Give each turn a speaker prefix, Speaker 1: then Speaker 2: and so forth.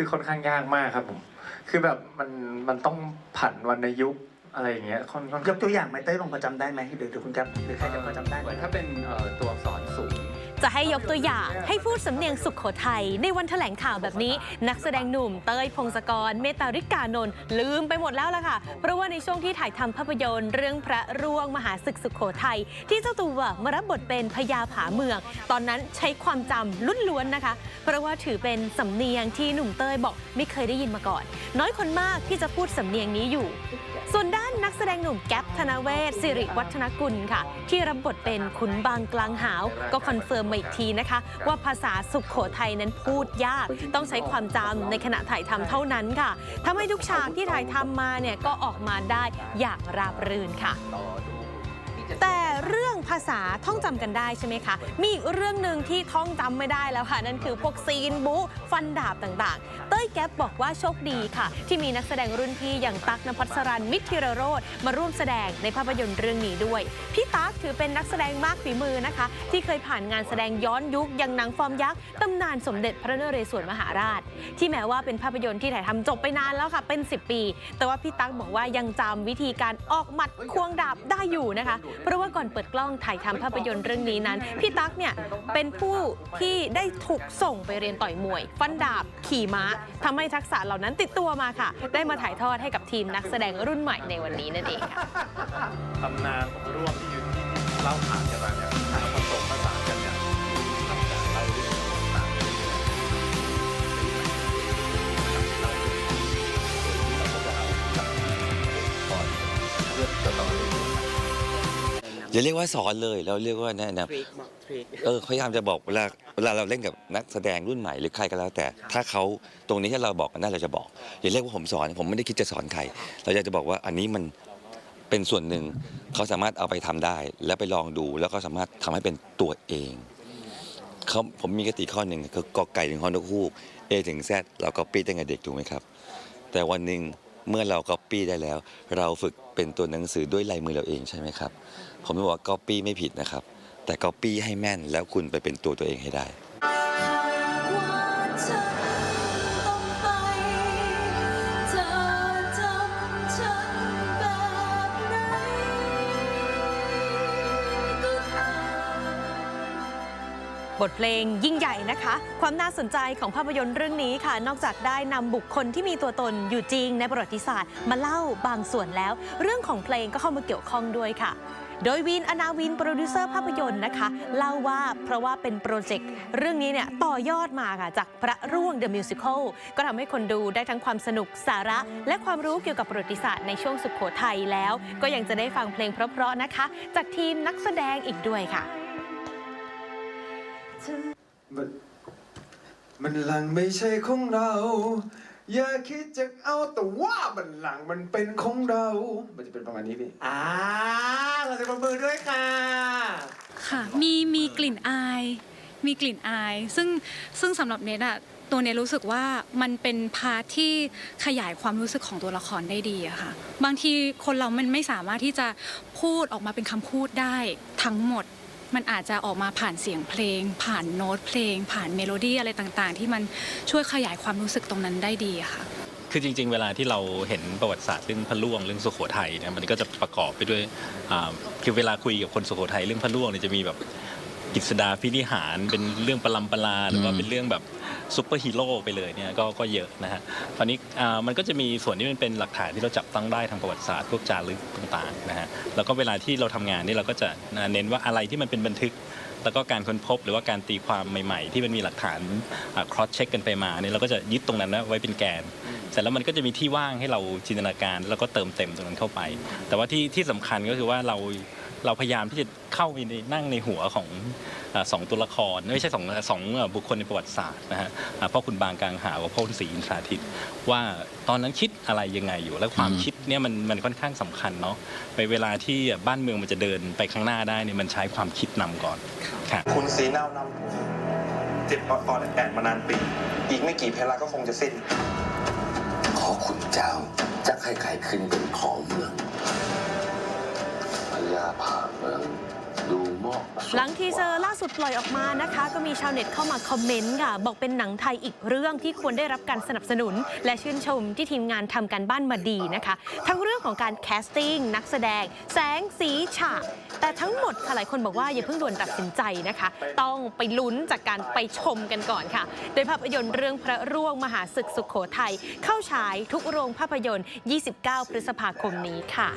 Speaker 1: คือค่อนข้างยากมากครับผม คือแบบมันมันต้องผันวรรณยุกต์อะไรอย่างเงี้ยค่อนค่อน
Speaker 2: ยกตัวอย่างไหมเต้ยลองพอจำได้ไหมหรือหรือคุณแก๊ปหรือใครจะพอจำได้
Speaker 1: เห
Speaker 2: ไหม
Speaker 1: มือนถ้าเป็นเอ่อตัวอักษรสูง
Speaker 3: จะให้ยกตัวอย่างให้พูดสำเนียงสุขโขทัยในวันแถลงข่าวแบบนี้ นักแสดงหนุ่มเต้ยพงศกร เมตาริกานนท์ลืมไปหมดแล้วล่ะค่ะ เพราะว่าในช่วงที่ถ่ายทำภาพยนตร์เรื่องพระร่วงมหาศึกสุขโขทัยที่เจ้าตัวมารับบทเป็นพญาผาเมือง ตอนนั้นใช้ความจำลุ้นล้วนนะคะ เพราะว่าถือเป็นสำเนียงที่หนุ่มเต้ยบอกไม่เคยได้ยินมาก่อน น้อยคนมากที่จะพูดสำเนียงนี้อยู่ ส่วนด้านนักแสดงหนุ่มแก๊ปธนเวศสิริวัฒนกุลค่ะ ที่รับบทเป็นขุนบางกลางหาวก็คอนเฟิร์มมาอีกทีนะคะ ว่าภาษาสุขโขทัยนั้นพูดยาก ต้องใช้ความจำในขณะถ่ายทำเท่านั้นค่ะทำให้ทุกฉากที่ถ่ายทำมาเนี่ยก็ออกมาได้อย่างราบรื่นค่ะ แต่ เรื่องภาษาท่องจำกันได้ใช่ไหมคะ มีอีกเรื่องหนึ่งที่ท่องจำไม่ได้แล้วค่ะ นั่นคือพวกซีนบูฟันดาบต่างๆ เต้ยแก๊ปบอกว่าโชคดีค่ะ ที่มีนักแสดงรุ่นพี่อย่างตั๊กนภัสรันมิตรธีรโรธมาร่วมแสดงในภาพยนตร์เรื่องนี้ด้วย พี่ตั๊กถือเป็นนักแสดงมากฝีมือนะคะ ที่เคยผ่านงานแสดงย้อนยุคอย่างหนังฟอร์มยักษ์ตำนานสมเด็จพระนเรศวรมหาราช ที่แม้ว่าเป็นภาพยนตร์ที่ถ่ายทำจบไปนานแล้วค่ะเป็น 10 ปี แต่ว่าพี่ตั๊กบอกว่ายังจำวิธีการออกหมัดควงดาบได้อยู่นะคะ เพราะว่าก่อนเปิดกล้องถ่ายทำภาพยนตร์เรื่องนี้นั้น พี่ตั๊กเนี่ยเป็นผู้ที่ได้ถูกส่งไปเรียนต่อยมวย ฟันดาบขี่ม้าทำให้ทักษะเหล่านั้นติดตัวมาค่ะ ได้มาถ่ายทอดให้กับทีมนักแสดงรุ่นใหม่ในวันนี้นั่นเองค่ะ
Speaker 1: ตำนานของร่วมที่อยู่ที่เล่าผ่านกันมาเนี่ย อ
Speaker 4: ย่าเรียกว่าสอนเลยเราเรียกว่าแนะนำเออพยายามจะบอกเวลาเวลาเราเล่นกับนักแสดงรุ่นใหม่หรือใครก็แล้ว แต่ถ้าเขาตรงนี้ที่เราบอกกันได้เราจะบอก อย่าเรียกว่าผมสอน ผมไม่ได้คิดจะสอนใคร เราอยากจะบอกว่าอันนี้มันเป็นส่วนหนึ่ง เขาสามารถเอาไปทำได้ แล้วไปลองดูแล้วก็สามารถทำให้เป็นตัวเองเขาผมมีกติข้อหนึ่งคือกอไก่ถึงฮอนกฮูกเอถึงแซดเราก็ปี้ตั้งแต่เด็กถูกไหมครับ แต่วันหนึ่ง เมื่อเราก๊อปปี้ได้แล้ว เราฝึกเป็นตัวหนังสือด้วยลายมือเราเองใช่ไหมครับ ผมจะบอกว่าก๊อปปี้ไม่ผิดนะครับ แต่ก๊อปปี้ให้แม่นแล้วคุณไปเป็นตัวตัวเองให้ได้
Speaker 5: บ
Speaker 3: ทเพลงยิ่งใหญ่นะคะ ความน่าสนใจของภาพยนตร์เรื่องนี้ค่ะ นอกจากได้นำบุคคลที่มีตัวตนอยู่จริงในประวัติศาสตร์ มาเล่าบางส่วนแล้ว เรื่องของเพลงก็เข้ามาเกี่ยวข้องด้วยค่ะโดยวินอนาวินโปรดิวเซอร์ภาพยนตร์นะคะ เล่าว่าเพราะว่าเป็นโปรเจกต์เรื่องนี้เนี่ยต่อยอดมาค่ะ จากพระร่วง The Musical ก็ทำให้คนดูได้ทั้งความสนุกสาระ และความรู้เกี่ยวกับประวัติศาสตร์ในช่วงสุขโขทัยแล้ว ก็ยังจะได้ฟังเพลงเพราะๆนะคะ จากทีมนักแสดงอีกด้วยค่ะ
Speaker 6: มันมันหลังไม่ใช่ของเรา อย่าคิดจะเอาแต่ว่ามันหลังมันเป็นของเรา มันจะเป็นประมาณนี้พี่
Speaker 2: อ่าเราจะประมือด้วยค่ะ
Speaker 7: ค่ะมีมีกลิ่นอาย มีกลิ่นอาย ซึ่งซึ่งสำหรับเนทอะตัวเนทรู้สึกว่ามันเป็นพาร์ทที่ขยายความรู้สึกของตัวละครได้ดีอะค่ะ บางทีคนเรามันไม่สามารถที่จะพูดออกมาเป็นคำพูดได้ทั้งหมด มันอาจจะออกมาผ่านเสียงเพลง ผ่านโน้ตเพลง ผ่านเมโลดี้อะไรต่างๆ ที่มันช่วยขยายความรู้สึกตรงนั้นได้ดีค่ะ
Speaker 8: คือจริง ๆ เวลาที่เราเห็นประวัติศาสตร์เรื่องพระล่วงเรื่องสุโขทัยเนี่ยมันก็จะประกอบไปด้วยคือเวลาคุยกับคนสุโขทัยเรื่องพระล่วงเนี่ยจะมีแบบ กิษดาพินิหาร เป็นเรื่องประลำประลาหรือว่าเป็นเรื่องแบบซุปเปอร์ฮีโร่ไปเลยเนี่ยก็ก็เยอะนะฮะตอนนี้อ่ามันก็จะมีส่วนที่มันเป็นหลักฐานที่เราจับต้องได้ทางประวัติศาสตร์พวกจารึกต่างๆนะฮะแล้วก็เวลาที่เราทำงานนี่เราก็จะเน้นว่าอะไรที่มันเป็นบันทึก แล้วก็การค้นพบหรือว่าการตีความใหม่ๆ ที่มันมีหลักฐาน cross check กันไปมาเนี่ยเราก็จะยึดตรงนั้นนะไว้เป็นแกนเสร็จแล้วมันก็จะมีที่ว่างให้เราจินตนาการ แล้วก็เติมเต็มตรงนั้นเข้าไป แต่ว่าที่ที่สำคัญก็คือว่าเรา เราพยายามที่จะเข้าไปในนั่งในหัวของอ่าสองตัวละคร ไม่ใช่สองสองอ่าบุคคลในประวัติศาสตร์นะฮะอ่าพ่อคุณบางกลางหาวกับพ่อคุณศรีอินทราทิตว่าตอนนั้นคิดอะไรยังไงอยู่ แล้วความคิดเนี่ยมันมันค่อนข้างสำคัญเนาะไปเวลาที่บ้านเมืองมันจะเดินไปข้างหน้าได้เนี่ยมันใช้ความคิดนำก่อนค่ะ
Speaker 9: คุณสีเน่านำผมเจ็บปอดปอดแอดมานานปี อีกไม่กี่เพลาก็คงจะสิ้น
Speaker 10: ขอคุณเจ้าจะให้ใครขึ้นเป็นของเมืองพ ญาผ่าเมืองดูเหมาะสม
Speaker 3: หลังทีเซอร์ล่าสุดปล่อยออกมานะคะ ก็มีชาวเน็ตเข้ามาคอมเมนต์ค่ะ บอกเป็นหนังไทยอีกเรื่องที่ควรได้รับการสนับสนุน และชื่นชมที่ทีมงานทำการบ้านมาดีนะคะ ทั้งเรื่องของการแคสติ้งนักแสดง แสงสีฉากแต่ทั้งหมดค่ะหลายคนบอกว่าอย่าเพิ่งด่วนตัดสินใจนะคะ ต้องไปลุ้นจากการไปชมกันก่อนค่ะ โดยภาพยนตร์เรื่องพระร่วงมหาศึกสุขโขทัยเข้าฉายทุกโรงภาพยนตร์ 29 พฤษภาคมนี้ค่ะ